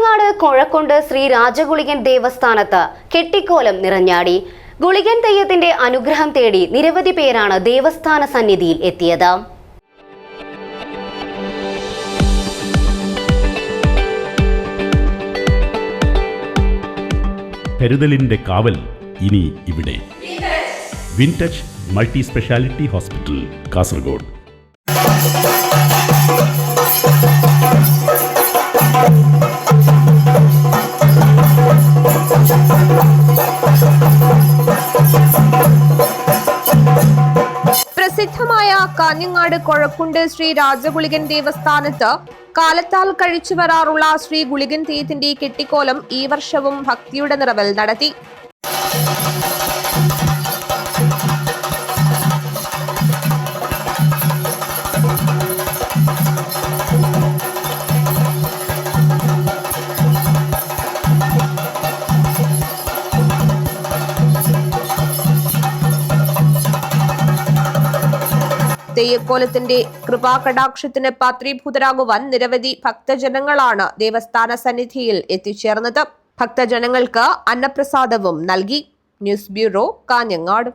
കാഞ്ഞങ്ങാട് കൊഴക്കൊണ്ട് ശ്രീ രാജഗുളികൻ ദേവസ്ഥാനത്ത് കെട്ടിക്കോലം നിറഞ്ഞാടി. ഗുളികൻ തെയ്യത്തിന്റെ അനുഗ്രഹം തേടി നിരവധി പേരാണ് ദേവസ്ഥാന സന്നിധിയിൽ എത്തിയത്. കരുതലിന്റെ കാവൽ ഇനി ഇവിടെ. Wintouch multi speciality hospital Kasaragod. പ്രസിദ്ധമായ കാഞ്ഞങ്ങാട് കൊഴക്കുണ്ട് ശ്രീ രാജഗുളികൻ ദേവസ്ഥാനത്ത് കാലത്താൽ കഴിച്ചു വരാറുള്ള ശ്രീ ഗുളികൻ തെയ്യത്തിന്റെ കെട്ടിക്കോലം ഈ വർഷവും ഭക്തിയുടെ നിറവൽ നടത്തി. തെയ്യക്കോലത്തിന്റെ കൃപാകടാക്ഷത്തിന് പാത്രീഭൂതരാകുവാൻ നിരവധി ഭക്തജനങ്ങളാണ് ദേവസ്ഥാന സന്നിധിയിൽ എത്തിച്ചേർന്നത്. ഭക്തജനങ്ങൾക്ക് അന്നപ്രസാദവും നൽകി. News bureau Kanhangad.